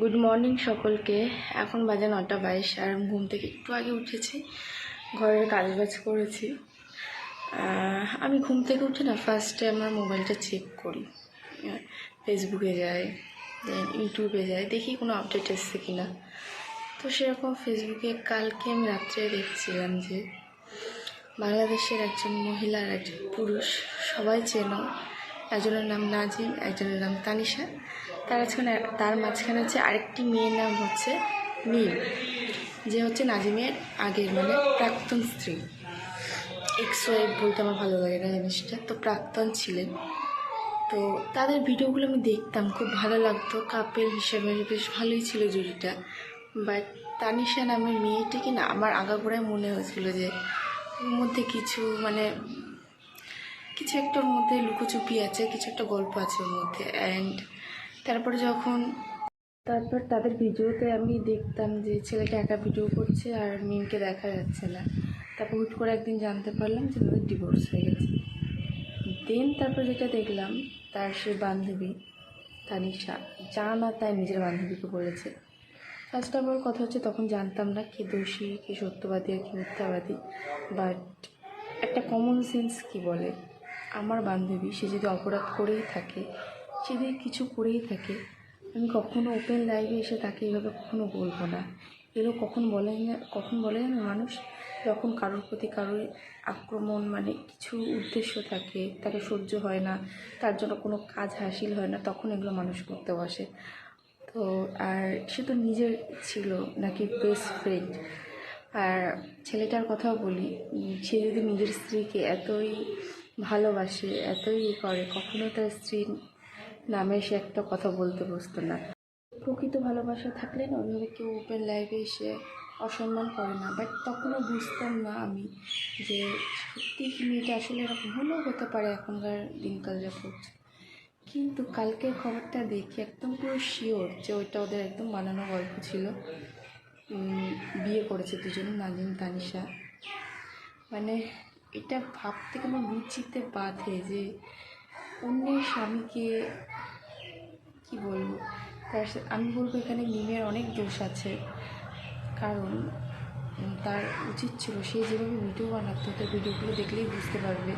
Good morning সকলকে। এখন বাজে নটা বাইশ আর আমি ঘুম থেকে একটু আগে উঠেছি। ঘরের কাজ বাজ করেছি আমি ঘুম থেকে উঠে না ফার্স্টে আমার মোবাইলটা চেক করি। ফেসবুকে যাই ইউটিউবে যাই, দেখি কোনো আপডেট এসছে কি না তো সেরকম ফেসবুকে কালকে আমি রাত্রে দেখছিলাম যে, বাংলাদেশের একজন মহিলা আর একজন পুরুষ, সবাই চেনো। একজনের নাম নাজিম, একজনের নাম তানিশা। তার মাঝখানে তার মাঝখানে হচ্ছে আরেকটি মেয়ের নাম হচ্ছে নীল, যে হচ্ছে নাজিমের আগের মানে প্রাক্তন স্ত্রী। এক্স ওয়াইফ বলতে আমার ভালো লাগে না জিনিসটা, তো প্রাক্তন ছিলেন। তো তাদের ভিডিওগুলো আমি দেখতাম, খুব ভালো লাগতো। কাপেল হিসেবে বেশ ভালোই ছিল জুড়িটা। বাট তানিশা নামের মেয়েটিকে না আমার আগাগোড়ায় মনে হয়েছিল যে ওর মধ্যে কিছু মানে কিছু একটা ওর মধ্যে লুকোচুপি আছে, কিছু একটা গল্প আছে ওর মধ্যে। অ্যান্ড তারপরে যখন তারপর তাদের ভিডিওতে আমি দেখতাম যে ছেলেটা একা ভিডিও করছে আর মিমকে দেখা যাচ্ছে না। তারপর হুট করে একদিন জানতে পারলাম যে তাদের ডিভোর্স হয়ে গেছে। দেন তারপর যেটা দেখলাম, তার সে বান্ধবী, তানিশা, যা না তাই নিজের বান্ধবীকে বলেছে। ফার্স্ট অফ অল কথা হচ্ছে তখন জানতাম না কে দোষী, কে সত্যবাদী আর কি মিথ্যাবাদী। বাট একটা কমন সেন্স কি বলে? আমার বান্ধবী, সে যদি অপরাধ করেই থাকে যদি কিছু করেই থাকে। আমি কখনো ওপেন লাইভে এসে তাকে এইভাবে কখনো বলব না। এরও কখন বলে না, কখন বলে না মানুষ? যখন কারোর প্রতি কারোর আক্রমণ মানে কিছু উদ্দেশ্য থাকে, তাকে সহ্য হয় না, তার জন্য কোনো কাজ হাসিল হয় না, তখন এগুলো মানুষ করতে বসে। তো আর সে তো নিজের ছিল নাকি বেস্ট ফ্রেন্ড আর ছেলেটার কথাও বলি সে যদি নিজের স্ত্রীকে এতই ভালোবাসে, এতই করে, কখনো তার স্ত্রীর নামে সে একটা কথা বলতে বসতো না। প্রকৃত ভালোবাসা থাকলে না ওইভাবে কেউ ওপেন লাইফে এসে অসম্মান করে না। বাট তখনও বুঝতাম না আমি যে সত্যি মেয়েটা আসলে এরকম হলেও হতে পারে এখনকার দিনকাল যা করছে কিন্তু কালকের খবরটা দেখে একদম পুরো শিওর যে ওইটা ওদের একদম বানানো গল্প ছিল। বিয়ে করেছে দুজন, নাজিম, তানিশা। মানে এটা ভাবতে কেন বিচিতে বাধে যে অন্যের স্বামীকে কি বলব? তার আমি বলব এখানে মিমের অনেক দোষ আছে। কারণ তার উচিত ছিল সে যেভাবে ভিডিও বানাতো তার ভিডিওগুলো দেখলেই বুঝতে পারবে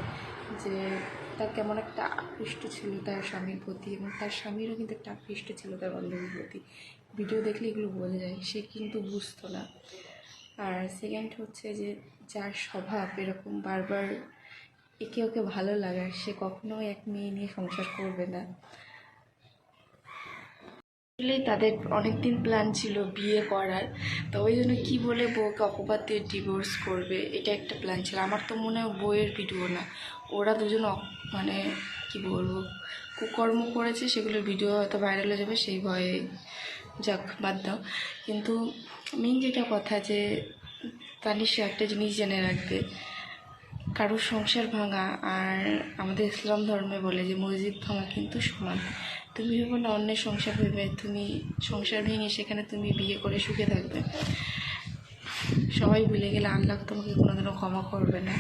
যে তার কেমন একটা আকৃষ্ট ছিল তার স্বামীর প্রতি এবং তার স্বামীরও কিন্তু একটা আকৃষ্ট ছিল তার বান্ধবীর প্রতি। ভিডিও দেখলে এগুলো বোঝা যায়, সে কিন্তু বুঝতো না। আর সেকেন্ড হচ্ছে যে, যার স্বভাব এরকম বারবার একে ওকে ভালো লাগার, সে কখনোই এক মেয়ে নিয়ে সংসার করবে না। আসলে তাদের অনেক দিন প্ল্যান ছিল বিয়ে করার। তো ওই জন্য কী বলে বউকে অপবাদ দিয়ে ডিভোর্স করবে, এটা একটা প্ল্যান ছিল। আমার তো মনে হয় বইয়ের ভিডিও না। ওরা দুজন মানে কি বলব, কুকর্ম করেছে সেগুলোর ভিডিও হয়তো ভাইরাল হয়ে যাবে, সেই ভয়ে যাক, বাদ দাও। কিন্তু মেন যেটা কথা যে তানিশা একটা জিনিস জেনে রাখবে, কারোর সংসার ভাঙা আর আমাদের ইসলাম ধর্মে বলে যে মসজিদ ভাঙা কিন্তু সমান। তুমি ভেবো না অন্যের সংসার ভেবে, তুমি সংসার ভেঙে সেখানে তুমি বিয়ে করে সুখে থাকবে। সবাই ভুলে গেলে আল্লাহ তোমাকে কোনোদিনও ক্ষমা করবে না।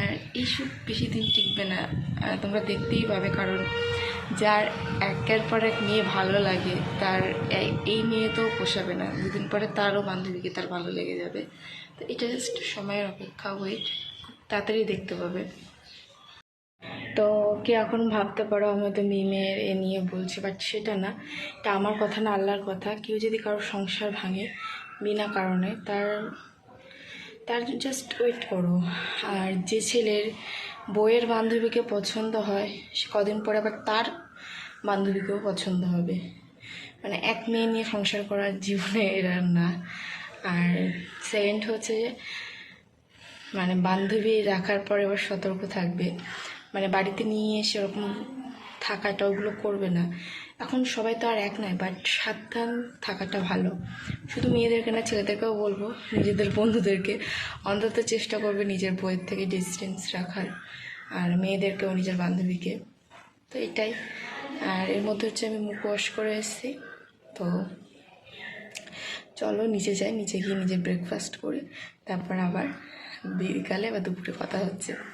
আর এই সুখ বেশি দিন টিকবে না। তোমরা দেখতেই পাবে, কারণ যার একের পর এক মেয়ে ভালো লাগে, তার এই- মেয়ে তো পোষাবে না। দুদিন পরে তারও বান্ধবীকে তার ভালো লেগে যাবে। তো এটা জাস্ট সময়ের অপেক্ষা ওয়েট খুব তাড়াতাড়ি দেখতে পাবে। তো কে এখন ভাবতে পারো আমি তো মিমের এ নিয়ে বলছি বাট সেটা না। এটা আমার কথা না, আল্লাহর কথা। কেউ যদি কারোর সংসার ভাঙে, বিনা কারণে, তার তার জাস্ট ওয়েট করো। আর যে ছেলের বইয়ের বান্ধবীকে পছন্দ হয়, সে কদিন পরে আবার তার বান্ধবীকেও পছন্দ হবে। মানে এক মেয়ে নিয়ে সংসার করার জীবনে এরা না। আর সেকেন্ড হচ্ছে যে মানে বান্ধবী রাখার পরে এবার সতর্ক থাকবে। মানে বাড়িতে নিয়ে এসে ওরকম থাকাটা ওগুলো করবে না। এখন সবাই তো আর এক নয় বাট সাবধান থাকাটা ভালো। শুধু মেয়েদেরকে না, ছেলেদেরকেও বলব, নিজেদের বন্ধুদেরকে। অন্তত চেষ্টা করবে নিজের বইয়ের থেকে ডিস্টেন্স রাখার। আর মেয়েদেরকেও, নিজের বান্ধবীকে। তো এটাই। আর এর মধ্যে হচ্ছে আমি মুখ ওয়াশ করে এসেছি। তো চলো নিচে যাই, নিচে গিয়ে নিজের ব্রেকফাস্ট করি। তারপর আবার বিকালে বা দুপুরে কথা হচ্ছে।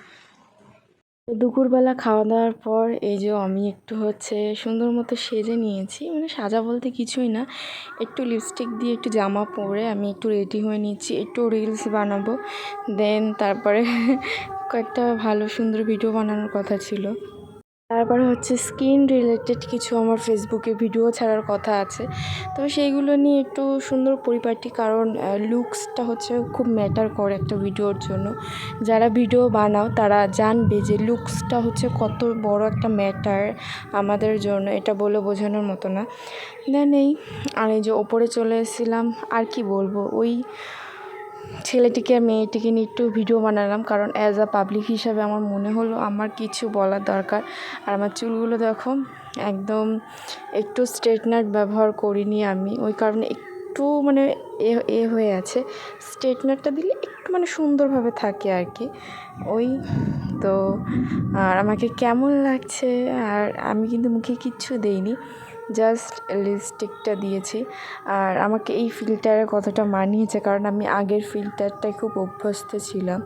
দুপুরবেলা খাওয়া দাওয়ার পর এই যে আমি একটু হচ্ছে সুন্দর মতো সেজে নিয়েছি। মানে সাজা বলতে কিছুই না। একটু লিপস্টিক দিয়ে একটু জামা পরে আমি একটু রেডি হয়ে নিয়েছি একটু রিলস বানাবো। দেন তারপরে কয়েকটা ভালো সুন্দর ভিডিও বানানোর কথা ছিল। তারপরে হচ্ছে স্কিন রিলেটেড কিছু আমার ফেসবুকে ভিডিও ছাড়ার কথা আছে। তো সেইগুলো নিয়ে একটু সুন্দর পরিপাটি কারণ লুকসটা হচ্ছে খুব ম্যাটার করে একটা ভিডিওর জন্য। যারা ভিডিও বানাও, তারা জানবে যে লুকসটা হচ্ছে কত বড় একটা ম্যাটার আমাদের জন্য, এটা বলে বোঝানোর মতো না। দেন এই, আর এই যে ওপরে চলে এসেছিলাম, আর কি বলব? ওই ছেলেটিকে আর মেয়েটিকে নিয়ে একটু ভিডিও বানালাম কারণ অ্যাজ আ পাবলিক হিসাবে আমার মনে হলো আমার কিছু বলার দরকার। আর আমার চুলগুলো দেখো, একদম একটু স্ট্রেটনার ব্যবহার করিনি আমি। ওই কারণে একটু মানে এ এ হয়ে আছে। স্ট্রেটনারটা দিলে একটু মানে সুন্দরভাবে থাকে আর কি। ওই তো, আর আমাকে কেমন লাগছে? আর আমি কিন্তু মুখে কিচ্ছু দেইনি। জাস্ট লিপস্টিকটা দিয়েছি। আর আমাকে এই ফিল্টারের কথাটা মানিয়েছে কারণ আমি আগের ফিল্টারটায় খুব অভ্যস্ত ছিলাম।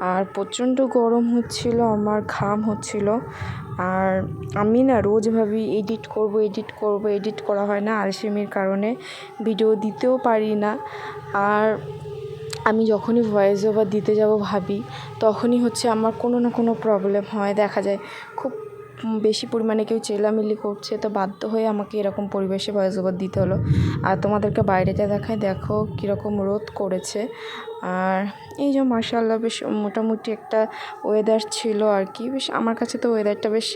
আর প্রচণ্ড গরম হচ্ছিল, আমার ঘাম হচ্ছিল। আর আমি না রোজ ভাবি এডিট করব এডিট করব, এডিট করা হয় না আলসেমির কারণে। ভিডিও দিতেও পারি না। আর আমি যখনই ভয়েস ওভার দিতে যাব ভাবি, তখনই হচ্ছে আমার কোনো না কোনো প্রবলেম হয়, দেখা যায়। খুব বেশি পরিমাণে কেউ চেলামিলি করছে, তো বাধ্য হয়ে আমাকে এরকম পরিবেশে ভয়েস ওভার দিতে হলো। আর তোমাদেরকে বাইরেটা দেখায়, দেখো কীরকম রোদ করেছে। আর এই যে মার্শাল্লাহ বেশ মোটামুটি একটা ওয়েদার ছিল আর কি। বেশ আমার কাছে তো ওয়েদারটা বেশ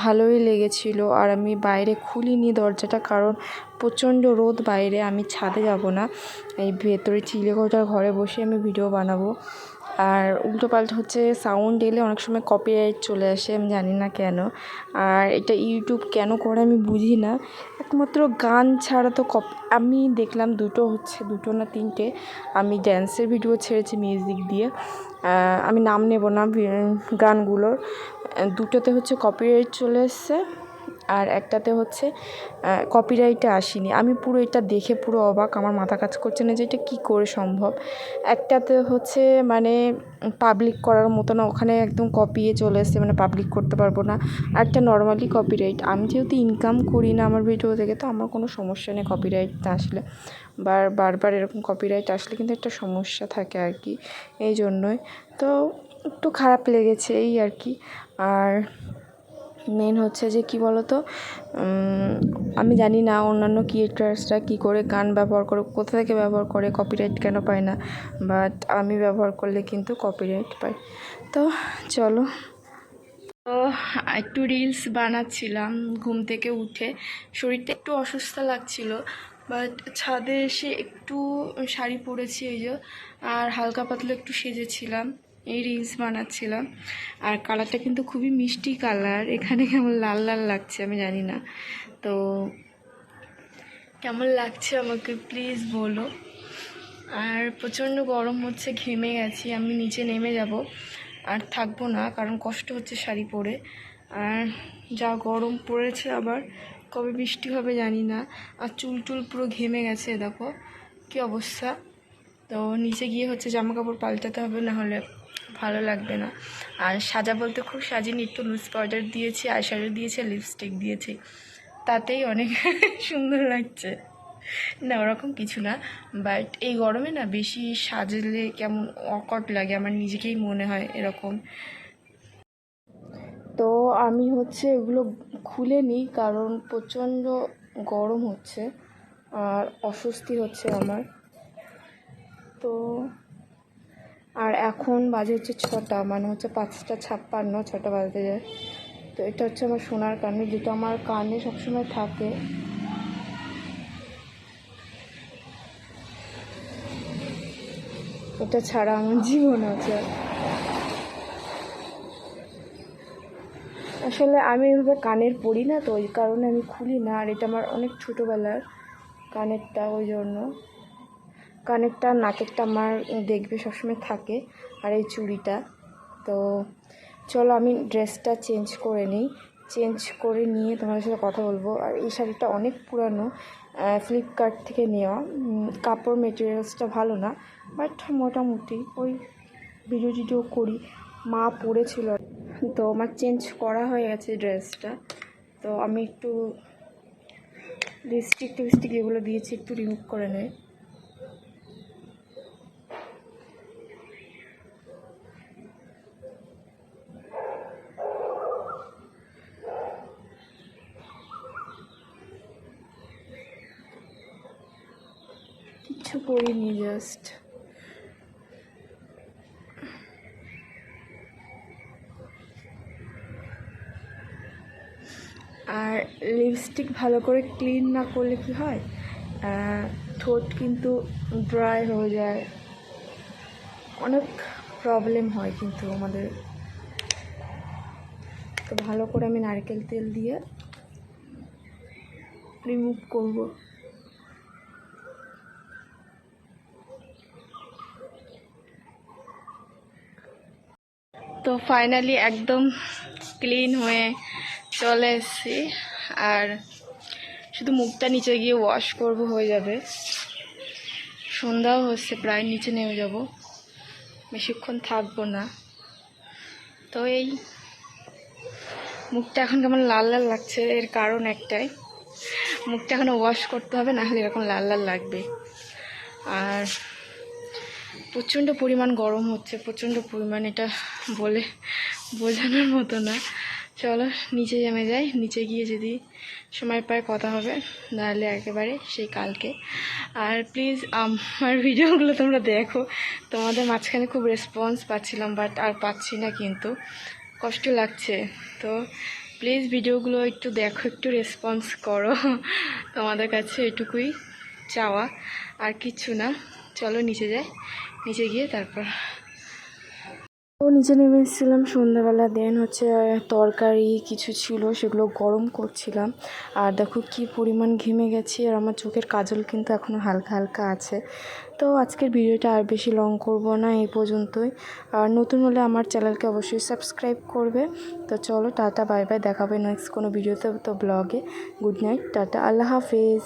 ভালোই লেগেছিলো। আর আমি বাইরে খুলিনি দরজাটা, কারণ প্রচণ্ড রোদ বাইরে, আমি ছাদে যাব না। এই ভেতরে চিলেকোঠার ঘরে বসে আমি ভিডিও বানাবো। আর উল্টো পাল্টা হচ্ছে সাউন্ড এলে অনেক সময় কপিরাইট চলে আসে, আমি জানি না কেন। আর এটা ইউটিউব কেন করে আমি বুঝি না। একমাত্র গান ছাড়া তো কপ আমি দেখলাম দুটো হচ্ছে, দুটো না তিনটে। আমি ড্যান্সের ভিডিও ছেড়েছি মিউজিক দিয়ে। আমি নাম নেব না গানগুলোর। দুটোতে হচ্ছে কপিরাইট চলে এসছে। আর একটাতে হচ্ছে কপিরাইটে আসেনি। আমি পুরো এটা দেখে পুরো অবাক, আমার মাথা কাজ করছে না যে এটা কী করে সম্ভব। একটাতে হচ্ছে মানে পাবলিক করার মতো না ওখানে একদম কপিয়ে চলে এসছে মানে পাবলিক করতে পারব না। আর একটা নর্মালি কপিরাইট আমি যেহেতু ইনকাম করি না আমার ভিডিও থেকে তো আমার কোনো সমস্যা নেই কপিরাইট না আসলে। বার, বারবার এরকম কপিরাইট আসলে কিন্তু একটা সমস্যা থাকে আর কি, এই জন্যই। তো একটু খারাপ লেগেছে এই আর কি। আর মেন হচ্ছে যে কী বলো তো আমি জানি না অন্যান্য ক্রিয়েটার্সরা কী করে গান ব্যবহার করে, কোথা থেকে ব্যবহার করে কপিরাইট কেন পায় না বাট আমি ব্যবহার করলে কিন্তু কপিরাইট পাই তো চলো, তো একটু রিলস বানাচ্ছিলাম ঘুম থেকে উঠে, শরীরটা একটু অসুস্থ লাগছিল বাট ছাদে এসে একটু শাড়ি পরেছি এই যে, আর হালকা পাতলা একটু সেজেছিলাম। এই রিলস বানাচ্ছিলাম। আর কালারটা কিন্তু খুবই মিষ্টি কালার এখানে কেমন লাল লাল লাগছে আমি জানি না। তো কেমন লাগছে আমাকে প্লিজ বলো। আর প্রচণ্ড গরম হচ্ছে, ঘেমে গেছি। আমি নিচে নেমে যাব। আর থাকব না, কারণ কষ্ট হচ্ছে শাড়ি পরে। আর যা গরম পড়েছে আবার, কবে বৃষ্টি হবে জানি না। আর চুল টুল পুরো ঘেমে গেছে, দেখো। কী অবস্থা? তো নিচে গিয়ে হচ্ছে জামা কাপড় পাল্টাতে হবে না হলে ভালো লাগবে না। আর সাজা বলতে খুব সাজিনি একটু লুজ পাউডার দিয়েছি আইশ্যাডো দিয়েছি লিপস্টিক দিয়েছি। তাতেই অনেক সুন্দর লাগছে। না, ওরকম কিছু না। বাট এই গরমে না বেশি সাজলে কেমন অকট লাগে, আমার নিজেকেই মনে হয় এরকম। তো আমি হচ্ছে এগুলো খুলে নিই, কারণ প্রচণ্ড গরম হচ্ছে আর অস্বস্তি হচ্ছে আমার। তো আর এখন বাজে হচ্ছে ছটা মানে হচ্ছে পাঁচটা ছাপ্পান্ন, ছটা বাজতে যায়। তো এটা হচ্ছে আমার সোনার কানে যেটা আমার কানে সবসময় থাকে। এটা ছাড়া আমার জীবন আছে। আসলে আমি এভাবে কানের পড়ি না, তো ওই কারণে আমি খুলি না, আর এটা আমার অনেক ছোটোবেলার কানেরটা, ওই জন্য। কানেরটা, নাকেরটা আমার দেখবে সবসময় থাকে, আর এই চুড়িটা। তো চলো আমি ড্রেসটা চেঞ্জ করে নিই। চেঞ্জ করে নিয়ে তোমাদের সাথে কথা বলব। আর এই শাড়িটা অনেক পুরানো ফ্লিপকার্ট থেকে নেওয়া। কাপড় মেটেরিয়ালসটা ভালো না বাট মোটামুটি ওই ভিডিও টিডিও করি। মা পড়েছিল তো আমার চেঞ্জ করা হয়ে গেছে ড্রেসটা। তো আমি একটু লিপস্টিক টিপস্টিক এগুলো দিয়েছি, একটু রিমুভ করে নেয় কিচ্ছু করিনি জাস্ট আর লিপস্টিক ভালো করে ক্লিন না করলে কি হয়? ঠোঁট কিন্তু ড্রাই হয়ে যায়। অনেক প্রবলেম হয় কিন্তু আমাদের। তো ভালো করে আমি নারকেল তেল দিয়ে রিমুভ করব। তো ফাইনালি একদম ক্লিন হয়ে চলে এসেছি। আর শুধু মুখটা নিচে গিয়ে ওয়াশ করব হয়ে যাবে। সন্ধ্যাও হচ্ছে, প্রায় নিচে নেমে যাব। বেশিক্ষণ থাকব না। তো এই মুখটা এখন কেমন লাল লাল লাগছে, এর কারণ একটাই। মুখটা এখনও ওয়াশ করতে হবে, না হলে এরকম লাল লাল লাগবে। আর প্রচণ্ড পরিমাণ গরম হচ্ছে, প্রচণ্ড পরিমাণ এটা বলে বোঝানোর মতো না। চলো, নিচে জমে যাই, নিচে গিয়ে যদি সময় পায় কথা হবে, নাহলে একেবারে সেই কালকে। আর প্লিজ আমার ভিডিওগুলো তোমরা দেখো। তোমাদের মাঝখানে খুব রেসপন্স পাচ্ছিলাম বাট আর পাচ্ছি না কিন্তু। কষ্ট লাগছে। তো প্লিজ ভিডিওগুলো একটু দেখো, একটু রেসপন্স করো। তোমাদের কাছে এটুকুই চাওয়া। আর কিচ্ছু না। চলো, নিচে যাই। নিচে গিয়ে তারপর তো নিচে নেমে এসেছিলাম সন্ধ্যাবেলা দেন হচ্ছে তরকারি কিছু ছিল, সেগুলো গরম করছিলাম। আর দেখো কি পরিমাণ ঘেমে গেছি, আর আমার চোখের কাজল কিন্তু এখনও হালকা হালকা আছে। তো আজকের ভিডিওটা আর বেশি লং করব না, এই পর্যন্তই। আর নতুন হলে আমার চ্যানেলকে অবশ্যই সাবস্ক্রাইব করবে। তো চলো, টাটা বাই বাই দেখাবে নেক্সট কোনো ভিডিওতে তো ব্লগে গুড নাইট টাটা, আল্লাহ হাফেজ।